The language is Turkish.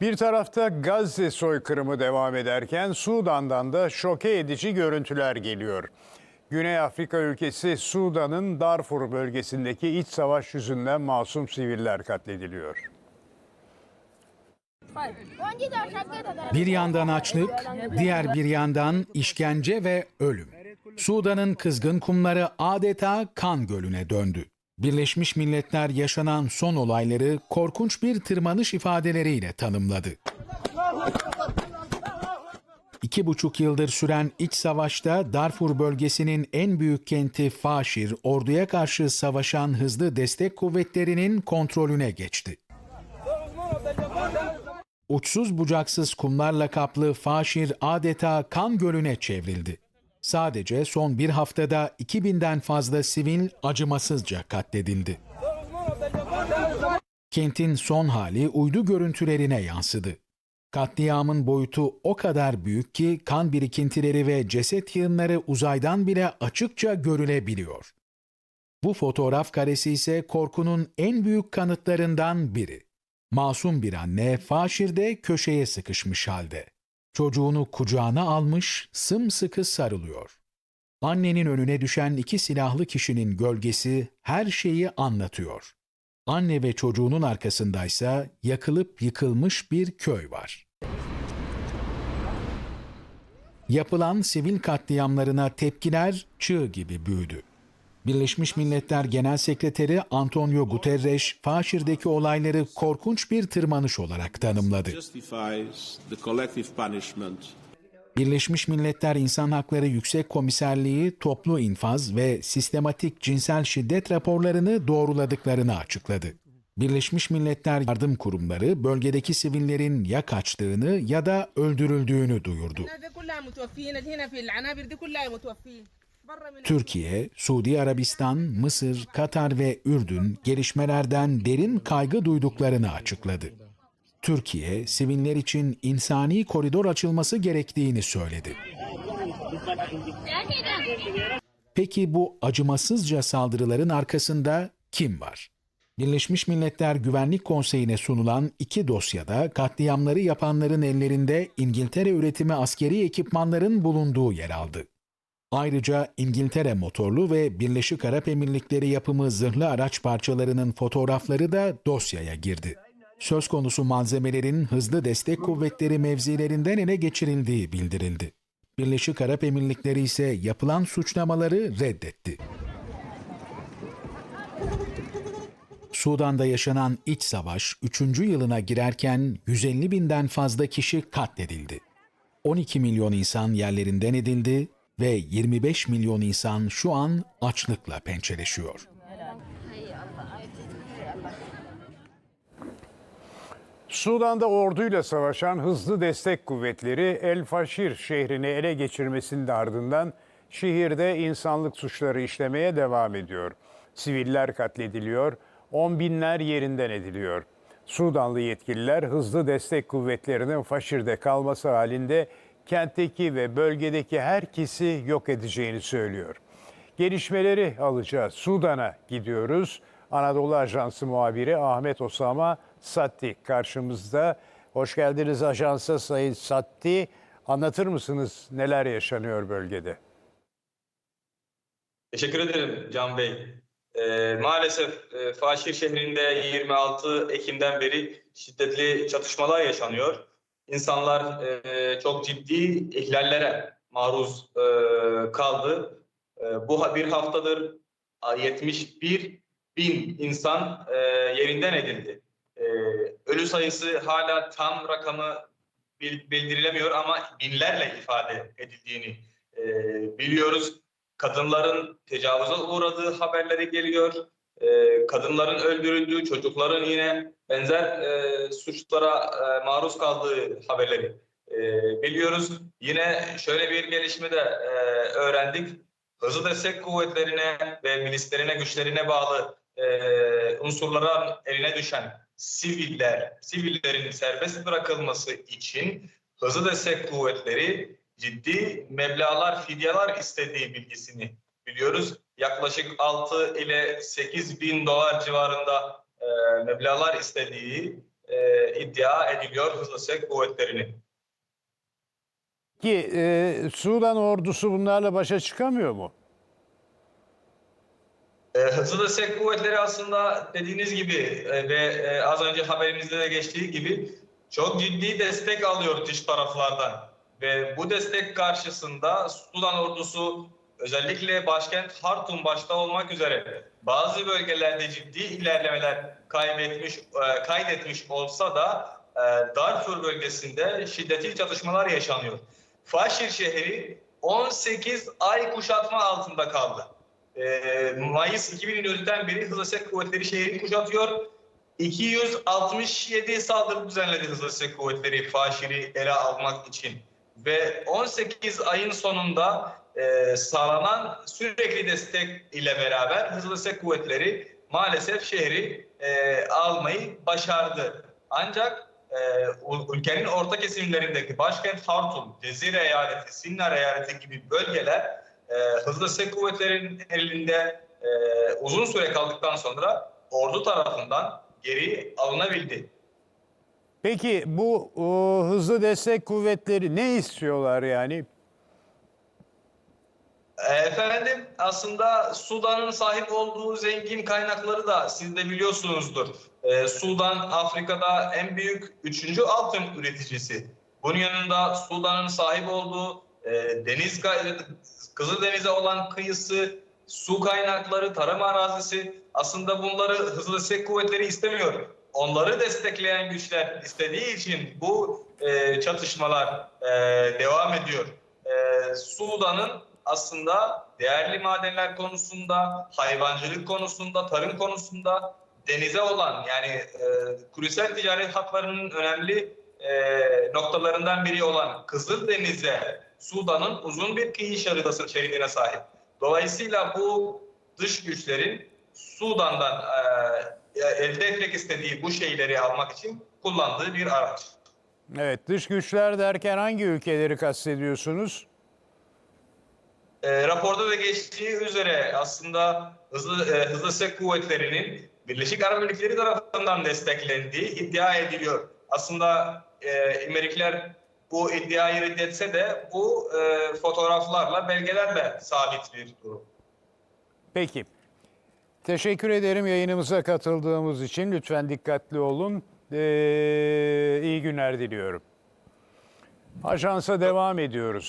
Bir tarafta Gazze soykırımı devam ederken Sudan'dan da şoke edici görüntüler geliyor. Güney Afrika ülkesi Sudan'ın Darfur bölgesindeki iç savaş yüzünden masum siviller katlediliyor. Bir yandan açlık, diğer bir yandan işkence ve ölüm. Sudan'ın kızgın kumları adeta kan gölüne döndü. Birleşmiş Milletler yaşanan son olayları korkunç bir tırmanış ifadeleriyle tanımladı. İki buçuk yıldır süren iç savaşta Darfur bölgesinin en büyük kenti Faşir, orduya karşı savaşan hızlı destek kuvvetlerinin kontrolüne geçti. Uçsuz bucaksız kumlarla kaplı Faşir adeta kan gölüne çevrildi. Sadece son bir haftada 2000'den fazla sivil acımasızca katledildi. Kentin son hali uydu görüntülerine yansıdı. Katliamın boyutu o kadar büyük ki kan birikintileri ve ceset yığınları uzaydan bile açıkça görülebiliyor. Bu fotoğraf karesi ise korkunun en büyük kanıtlarından biri. Masum bir anne faşirde köşeye sıkışmış halde. Çocuğunu kucağına almış, sımsıkı sarılıyor. Annenin önüne düşen iki silahlı kişinin gölgesi her şeyi anlatıyor. Anne ve çocuğunun arkasındaysa yakılıp yıkılmış bir köy var. Yapılan sivil katliamlarına tepkiler çığ gibi büyüdü. Birleşmiş Milletler Genel Sekreteri Antonio Guterres, Faşir'deki olayları korkunç bir tırmanış olarak tanımladı. Birleşmiş Milletler İnsan Hakları Yüksek Komiserliği toplu infaz ve sistematik cinsel şiddet raporlarını doğruladıklarını açıkladı. Birleşmiş Milletler Yardım Kurumları bölgedeki sivillerin ya kaçtığını ya da öldürüldüğünü duyurdu. Türkiye, Suudi Arabistan, Mısır, Katar ve Ürdün gelişmelerden derin kaygı duyduklarını açıkladı. Türkiye, sivinler için insani koridor açılması gerektiğini söyledi. Peki bu acımasızca saldırıların arkasında kim var? Birleşmiş Milletler Güvenlik Konseyi'ne sunulan iki dosyada katliamları yapanların ellerinde İngiltere üretimi askeri ekipmanların bulunduğu yer aldı. Ayrıca İngiltere motorlu ve Birleşik Arap Emirlikleri yapımı zırhlı araç parçalarının fotoğrafları da dosyaya girdi. Söz konusu malzemelerin hızlı destek kuvvetleri mevzilerinden ele geçirildiği bildirildi. Birleşik Arap Emirlikleri ise yapılan suçlamaları reddetti. Sudan'da yaşanan iç savaş 3. yılına girerken 150 binden fazla kişi katledildi. 12 milyon insan yerlerinden edildi ve 25 milyon insan şu an açlıkla pençeleşiyor. Sudan'da orduyla savaşan hızlı destek kuvvetleri El Faşir şehrini ele geçirmesinin ardından şehirde insanlık suçları işlemeye devam ediyor. Siviller katlediliyor, on binler yerinden ediliyor. Sudanlı yetkililer hızlı destek kuvvetlerinin Faşir'de kalması halinde kentteki ve bölgedeki herkesi yok edeceğini söylüyor. Gelişmeleri alacağız. Sudan'a gidiyoruz. Anadolu Ajansı muhabiri Ahmet Osama Satti karşımızda. Hoş geldiniz ajansa Sayın Satti. Anlatır mısınız neler yaşanıyor bölgede? Teşekkür ederim Can Bey. Ee, maalesef e, Faşir şehrinde 26 Ekim'den beri şiddetli çatışmalar yaşanıyor. İnsanlar e, çok ciddi ihlallere maruz e, kaldı. E, bu bir haftadır a, 71 bin insan e, yerinden edildi. E, ölü sayısı hala tam rakamı bil- bildirilemiyor ama binlerle ifade edildiğini e, biliyoruz kadınların tecavüze uğradığı haberleri geliyor. Ee, kadınların öldürüldüğü, çocukların yine benzer e, suçlara e, maruz kaldığı haberleri e, biliyoruz. Yine şöyle bir gelişme de e, öğrendik. Hızlı destek kuvvetlerine ve milislerine, güçlerine bağlı e, unsurların eline düşen siviller, sivillerin serbest bırakılması için hızlı destek kuvvetleri ciddi meblağlar, fidyeler istediği bilgisini biliyoruz. Yaklaşık 6 ile 8 bin dolar civarında e, meblağlar istediği e, iddia ediliyor Hızlı Destek Kuvvetleri'nin. Ki e, Sudan ordusu bunlarla başa çıkamıyor mu? E, Hızlı Destek Kuvvetleri aslında dediğiniz gibi e, ve e, az önce haberimizde de geçtiği gibi çok ciddi destek alıyor dış taraflardan. Ve bu destek karşısında Sudan ordusu özellikle başkent Hartum başta olmak üzere bazı bölgelerde ciddi ilerlemeler kaybetmiş, e, kaydetmiş olsa da e, Darfur bölgesinde şiddetli çatışmalar yaşanıyor. Faşir şehri 18 ay kuşatma altında kaldı. Ee, Mayıs 2004'ten beri Hızlı Destek Kuvvetleri şehri kuşatıyor. 267 saldırı düzenledi Hızlı Destek Kuvvetleri Faşir'i ele almak için. Ve 18 ayın sonunda e, sağlanan sürekli destek ile beraber Hızlı Destek Kuvvetleri maalesef şehri e, almayı başardı. Ancak e, ülkenin orta kesimlerindeki başkent Hartum, Cezire eyaleti, Sinnar eyaleti gibi bölgeler e, Hızlı Destek Kuvvetleri'nin elinde e, uzun süre kaldıktan sonra ordu tarafından geri alınabildi. Peki bu o, hızlı destek kuvvetleri ne istiyorlar yani? Efendim aslında Sudan'ın sahip olduğu zengin kaynakları da siz de biliyorsunuzdur. E, Sudan Afrika'da en büyük üçüncü altın üreticisi. Bunun yanında Sudan'ın sahip olduğu e, deniz Kızıldeniz'e olan kıyısı, su kaynakları, tarım arazisi aslında bunları hızlı destek kuvvetleri istemiyor. Onları destekleyen güçler istediği için bu e, çatışmalar e, devam ediyor. E, Sudan'ın aslında değerli madenler konusunda, hayvancılık konusunda, tarım konusunda denize olan yani e, küresel ticaret hatlarının önemli e, noktalarından biri olan Kızıldeniz'e Sudan'ın uzun bir kıyı şeridası şeridine sahip. Dolayısıyla bu dış güçlerin Sudan'dan e, elde etmek istediği bu şeyleri almak için kullandığı bir araç. Evet dış güçler derken hangi ülkeleri kastediyorsunuz? E, raporda da geçtiği üzere aslında hızlı e, hızlı destek kuvvetlerinin Birleşik Arap Emirlikleri tarafından desteklendiği iddia ediliyor. Aslında e, Emirlikler bu iddiayı reddetse de bu e, fotoğraflarla, belgelerle sabit bir durum. Peki. Teşekkür ederim yayınımıza katıldığımız için. Lütfen dikkatli olun. Ee, iyi günler diliyorum. Ajansa devam ediyoruz.